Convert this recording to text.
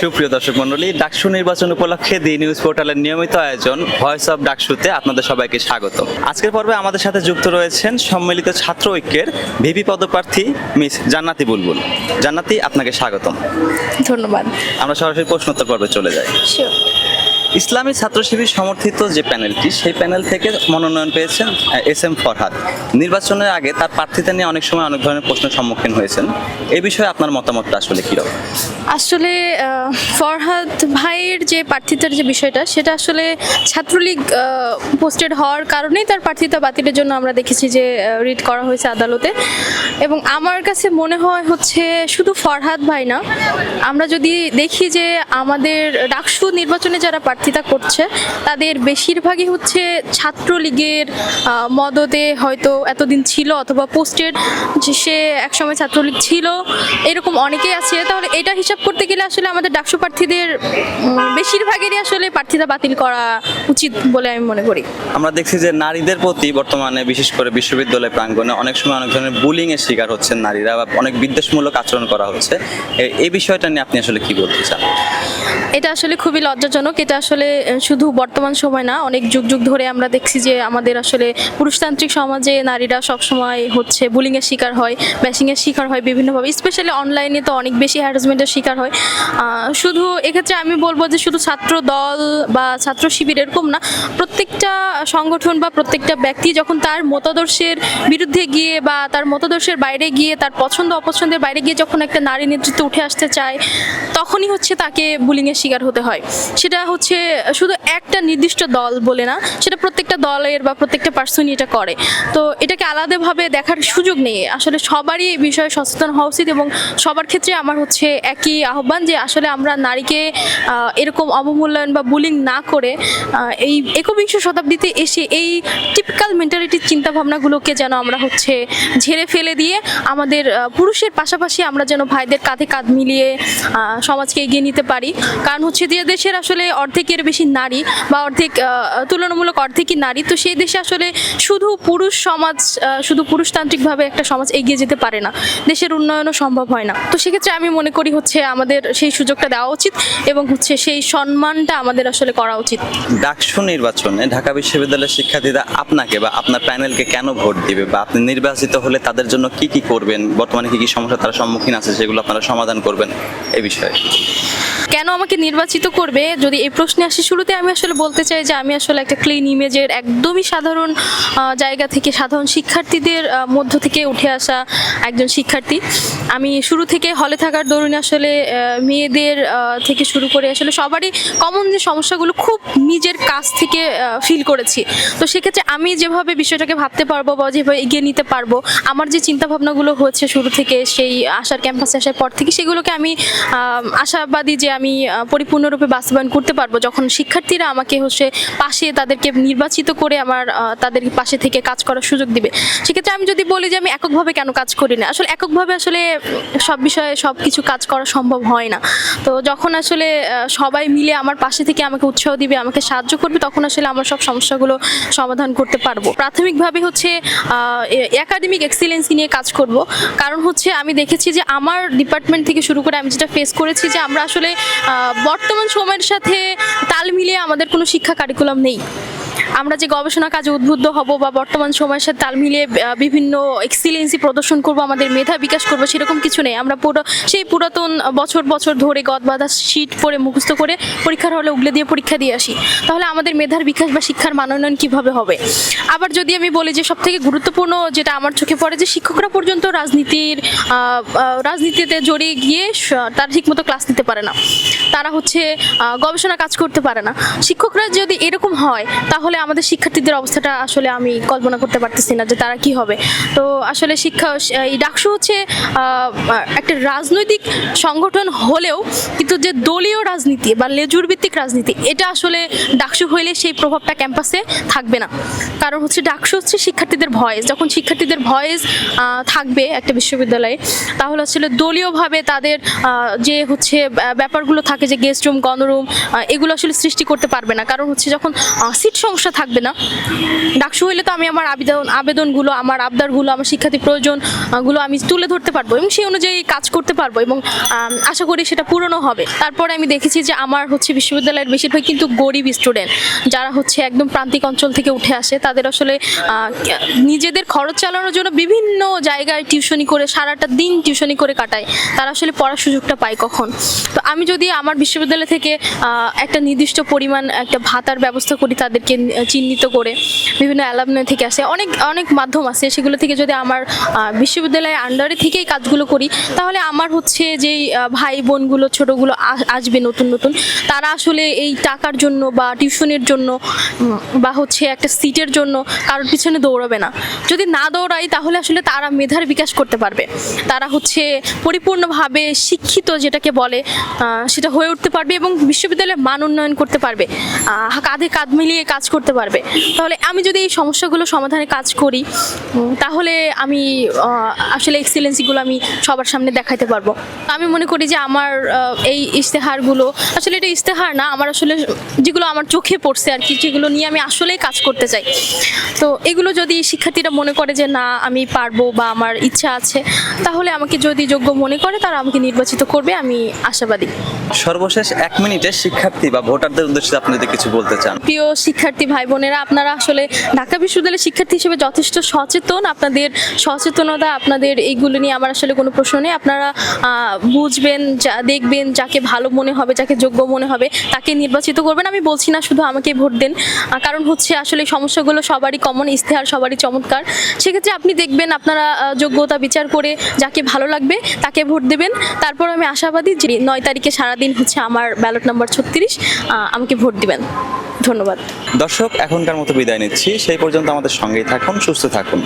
সুপ্রিয় দর্শক মন্ডলী ডাকসু নির্বাচন উপলক্ষে দি নিউজ পোর্টালের নিয়মিত আয়োজন ভয়েস অব ডাকসুতে আপনাদের সবাইকে স্বাগত আজকের পর্বে আমাদের সাথে যুক্ত রয়েছেন সম্মিলিত ছাত্র ঐক্যের ভিপি পদপ্রার্থী মিস জান্নাতি বুলবুল। জান্নাতি আপনাকে স্বাগতম। ধন্যবাদ। আমরা সরাসরি প্রশ্নোত্তর পর্বে চলে যাই। ইসলামী ছাত্র শিবির সমর্থিত যে প্যানেলটি, সেই প্যানেল থেকে মনোনয়ন পেয়েছেন এস এম ফরহাদ। নির্বাচনের আগে তার প্রার্থিতা নিয়ে অনেক সময় অনেক ধরনের প্রশ্নের সম্মুখীন হয়েছেন। এ বিষয়ে আপনার মতামতটা আসলে কীরকম? আসলে ফরহাদ ভাইয়ের যে প্রার্থিতার যে বিষয়টা, সেটা আসলে ছাত্রলীগ পোস্টেড হওয়ার কারণেই তার প্রার্থিতা বাতিলের জন্য আমরা দেখেছি যে রিড করা হয়েছে আদালতে। এবং আমার কাছে মনে হয় হচ্ছে শুধু ফরহাদ ভাই না, আমরা যদি দেখি যে আমাদের ডাকসু নির্বাচনে যারা প্রার্থিতা করছে। তাদের বেশিরভাগই হচ্ছে ছাত্রলীগের মদতে হয়তো এতদিন ছিল অথবা পোস্টেড যে সে একসময় ছাত্রলীগ ছিল এরকম অনেকেই আছে। তাহলে এটা হিসাব করতে গেলে আসলে আমাদের ডাকসু প্রার্থীদের বেশিরভাগেরই আসলে প্রার্থিতা বাতিল করা উচিত বলে আমি মনে করি। আমরা দেখছি যে নারীদের প্রতি বর্তমানে বিশেষ করে বিশ্ববিদ্যালয় প্রাঙ্গণে অনেক সময় অনেক ধরনের বুলিং এর শিকার হচ্ছেন নারীরা বা অনেক বিদ্বেষমূলক আচরণ করা হচ্ছে। এই বিষয়টা নিয়ে আপনি আসলে কি বলতে চান? এটা আসলে খুবই লজ্জাজনক। এটা আসলে আহ, শুধু বর্তমান সময় না অনেক যুগ যুগ ধরে আমরা দেখছি যে আমাদের আসলে পুরুষতান্ত্রিক সমাজে নারীরা সবসময় হচ্ছে বুলিংয়ের শিকার হয় ব্যাশিংয়ের শিকার হয় বিভিন্নভাবে। স্পেশালি অনলাইনে তো অনেক বেশি হ্যারাসমেন্টের শিকার হয়। শুধু এক্ষেত্রে আমি বলব যে শুধু ছাত্র দল বা ছাত্র শিবির এরকম না প্রত্যেকটা সংগঠন বা প্রত্যেকটা ব্যক্তি যখন তার মতাদর্শের বিরুদ্ধে গিয়ে বা তার মতাদর্শের বাইরে গিয়ে তার পছন্দ অপছন্দের বাইরে গিয়ে যখন একটা নারী নেতৃত্ব উঠে আসতে চায় তখনই হচ্ছে তাকে বুলিংয়ের শিকার হতে হয়। সেটা হচ্ছে শুধু একটা নির্দিষ্ট দল বলে না, সেটা প্রত্যেকটা দলের বা প্রত্যেকটা পার্সনই এটা করে। তো এটাকে আলাদাভাবে দেখার সুযোগ নেই। আসলে সবারই এই বিষয়ে সচেতন হওয়া উচিত এবং সবার ক্ষেত্রে আমার হচ্ছে একই আহ্বান যে আসলে আমরা নারীকে এরকম অবমূল্যায়ন বা বুলিং না করে এই একবিংশ শতাব্দীতে এসে এই টিপিক্যাল মেন্টালিটির চিন্তাভাবনাগুলোকে যেন আমরা হচ্ছে ঝেড়ে ফেলে দিয়ে আমাদের পুরুষের পাশাপাশি আমরা যেন ভাইদের কাঁধে কাঁধ মিলিয়ে সমাজকে এগিয়ে নিতে পারি। কারণ হচ্ছে যে দেশের আসলে অর্ধেকের বেশি নারী বা অর্ধেক তুলনামূলক অর্ধেকই নারী, তো সেই দেশে আসলে শুধু পুরুষ সমাজ শুধু পুরুষতান্ত্রিকভাবে একটা সমাজ এগিয়ে যেতে পারে না। দেশের উন্নয়নও সম্ভব হয় না। তো সেক্ষেত্রে আমি মনে করি হচ্ছে আমাদের সেই সুযোগটা দেওয়া উচিত এবং হচ্ছে সেই সম্মানটা আমাদের আসলে করা উচিত। ডাকসু নির্বাচনে ঢাকা বিশ্ববিদ্যালয়ের শিক্ষার্থীরা আপনাকে বা আপনার প্যানেলকে কেন ভোট দিবে বা আপনি নির্বাচিত হলে তাদের জন্য কি কি করবেন? বর্তমানে কি কি সমস্যা তারা সম্মুখীন আছে সেগুলো আপনারা সমাধান করবেন এই বিষয়ে। কেন আমাকে নির্বাচিত করবে? যদি এই প্রশ্নে আসি শুরুতে, আমি আসলে বলতে চাই যে আমি আসলে একটা ক্লিন ইমেজের একদমই সাধারণ জায়গা থেকে সাধারণ শিক্ষার্থীদের মধ্য থেকে উঠে আসা একজন শিক্ষার্থী। আমি শুরু থেকে হলে থাকার দরুন আসলে মেয়েদের থেকে শুরু করে আসলে সবারই কমন যে সমস্যাগুলো খুব নিজের কাছ থেকে ফিল করেছি। তো সেক্ষেত্রে আমি যেভাবে বিষয়টাকে ভাবতে পারব বা যেভাবে এগিয়ে নিতে পারব, আমার যে চিন্তা ভাবনাগুলো হচ্ছে শুরু থেকে সেই আসার ক্যাম্পাসে আসার পর থেকে, সেগুলোকে আমি আশাবাদী যে আমি পরিপূর্ণরূপে বাস্তবায়ন করতে পারব। যখন শিক্ষার্থীরা আমাকে হচ্ছে পাশে তাদেরকে নির্বাচিত করে আমার তাদের পাশে থেকে কাজ করার সুযোগ দিবে, সেক্ষেত্রে আমি যদি বলি যে আমি এককভাবে কেন কাজ করি না? আসলে এককভাবে আসলে সব বিষয়ে সব কিছু কাজ করা সম্ভব হয় না। তো যখন আসলে সবাই মিলে আমার পাশে থেকে আমাকে উৎসাহ দিবে, আমাকে সাহায্য করবে, তখন আসলে আমার সব সমস্যাগুলো সমাধান করতে পারব। প্রাথমিকভাবে হচ্ছে একাডেমিক এক্সিলেন্সি নিয়ে কাজ করব। কারণ হচ্ছে আমি দেখেছি যে আমার ডিপার্টমেন্ট থেকে শুরু করে আমি যেটা ফেস করেছি যে আমরা আসলে বর্তমান সময়ের সাথে তাল মিলিয়ে আমাদের কোনো শিক্ষা কারিকুলাম নেই। আমরা যে গবেষণা কাজে উদ্বুদ্ধ হব বা বর্তমান সময়ের সাথে তাল মিলিয়ে বিভিন্ন এক্সিলেন্সি প্রদর্শন করব, আমাদের মেধা বিকাশ করব, সেরকম কিছু নেই। আমরা পুরো, সেই পুরাতন বছর বছর ধরে গদ বাঁধা শীট পরে মুখস্থ করে পরীক্ষার হলে উগলে দিয়ে পরীক্ষা দিয়ে আসি। তাহলে আমাদের মেধার বিকাশ বা শিক্ষার মানোন্নয়ন কীভাবে হবে? আবার যদি আমি বলি যে সব থেকে গুরুত্বপূর্ণ যেটা আমার চোখে পড়ে যে শিক্ষকরা পর্যন্ত রাজনীতির রাজনীতিতে জড়িয়ে গিয়ে তারা ঠিকমতো ক্লাস নিতে পারে না। তারা হচ্ছে গবেষণা কাজ করতে পারে না। শিক্ষকরা যদি এরকম হয়, তাহলে আমাদের শিক্ষার্থীদের অবস্থাটা আসলে আমি কল্পনা করতে পারতেছি না যে তারা কি হবে। তো আসলে শিক্ষা, এই ডাকসু হচ্ছে একটা রাজনৈতিক সংগঠন হলেও কিন্তু যে দলীয় রাজনীতি বা লেজুর ভিত্তিক রাজনীতি, এটা আসলে ডাকসু হইলে সেই প্রভাবটা ক্যাম্পাসে থাকবে না। কারণ হচ্ছে ডাকসু হচ্ছে শিক্ষার্থীদের ভয়েস। যখন শিক্ষার্থীদের ভয়েস থাকবে একটা বিশ্ববিদ্যালয়ে, তাহলে আসলে দলীয়ভাবে তাদের যে হচ্ছে ব্যাপারগুলো থাকে যে গেস্ট রুম গণরুম এগুলো আসলে সৃষ্টি করতে পারবে না। কারণ হচ্ছে যখন সিট সমস্যা থাকবে না। ডাকসু হইলে তো আমি আমার আবেদন, আবেদনগুলো, আমার আবদারগুলো, আমার শিক্ষার্থী প্রয়োজনগুলো আমি তুলে ধরতে পারব এবং সেই অনুযায়ী কাজ করতে পারব এবং আশা করি সেটা পূরণও হবে। তারপরে আমি দেখেছি যে আমার হচ্ছে বিশ্ববিদ্যালয়ের বেশিরভাগ কিন্তু গরিব স্টুডেন্ট যারা হচ্ছে একদম প্রান্তিক অঞ্চল থেকে উঠে আসে, তাদের আসলে নিজেদের খরচ চালানোর জন্য বিভিন্ন জায়গায় টিউশনি করে, সারাটা দিন টিউশনি করে কাটায়, তারা আসলে পড়ার সুযোগটা পায় কখন? তো আমি যদি আমার বিশ্ববিদ্যালয় থেকে একটা নির্দিষ্ট পরিমাণ একটা ভাতার ব্যবস্থা করি তাদেরকে চিহ্নিত করে বিভিন্ন অ্যালামনে থেকে আসে। অনেক অনেক মাধ্যম আছে সেগুলো থেকে যদি আমার বিশ্ববিদ্যালয়ের আন্ডারে থেকেই কাজগুলো করি, তাহলে আমার হচ্ছে যেই ভাই বোনগুলো, ছোটোগুলো আসবে নতুন নতুন, তারা আসলে এই টাকার জন্য বা টিউশনের জন্য বা হচ্ছে একটা সিটের জন্য কারোর পিছনে দৌড়াবে না। যদি না দৌড়াই, তাহলে আসলে তারা মেধার বিকাশ করতে পারবে। তারা হচ্ছে পরিপূর্ণভাবে শিক্ষিত যেটাকে বলে সেটা হয়ে উঠতে পারবে এবং বিশ্ববিদ্যালয়ের মান উন্নয়ন করতে পারবে। কাঁধে কাঁধ মিলিয়ে কাজ করতে পারবে। তাহলে আমি যদি এই সমস্যাগুলো সমাধানে কাজ করি তাহলে আমি আসলে এক্সিলেন্সিগুলো আমি সবার সামনে দেখাতে পারব। আমি মনে করি যে আমার এই ইশতেহারগুলো আসলে এটা ইশতেহার না আমার আসলে যেগুলো আমার চোখে পড়ছে আর কি যেগুলো নিয়ে আমি আসলেই কাজ করতে চাই। তো এগুলো যদি শিক্ষার্থীরা মনে করে যে না আমি পারব বা আমার ইচ্ছা আছে তাহলে আমাকে যদি যোগ্য মনে করে তারা আমাকে নির্বাচিত করবে আমি আশাবাদী। সর্বশেষ এক মিনিটে শিক্ষার্থী বা ভোটারদের উদ্দেশ্যে আপনি যদি কিছু বলতে চান। প্রিয় শিক্ষার্থী ভাই বোনেরা আপনারা আসলে ঢাকা বিশ্ববিদ্যালয়ের শিক্ষার্থী হিসেবে যথেষ্ট সচেতন। আপনাদের সচেতনতা, আপনাদের এইগুলো নিয়ে আমার আসলে কোনো প্রশ্ন নেই। আপনারা বুঝবেন, যা, দেখবেন যাকে ভালো মনে হবে, যাকে যোগ্য মনে হবে, তাকে নির্বাচিত করবেন। আমি বলছি না শুধু আমাকে ভোট দেন কারণ হচ্ছে আসলে সমস্যাগুলো সবারই কমন ইশতেহার সবারই চমৎকার। সেক্ষেত্রে আপনি দেখবেন, আপনারা যোগ্যতা বিচার করে যাকে ভালো লাগবে, তাকে ভোট দেবেন। তারপর আমি আশাবাদী যে নয় তারিখে সারাদিন হচ্ছে আমার ব্যালট নাম্বার ছত্রিশ আমাকে ভোট দিবেন। ধন্যবাদ। দর্শক এখনকার মতো বিদায় নিচ্ছি। সেই পর্যন্ত আমাদের সঙ্গেই থাকুন সুস্থ থাকুন।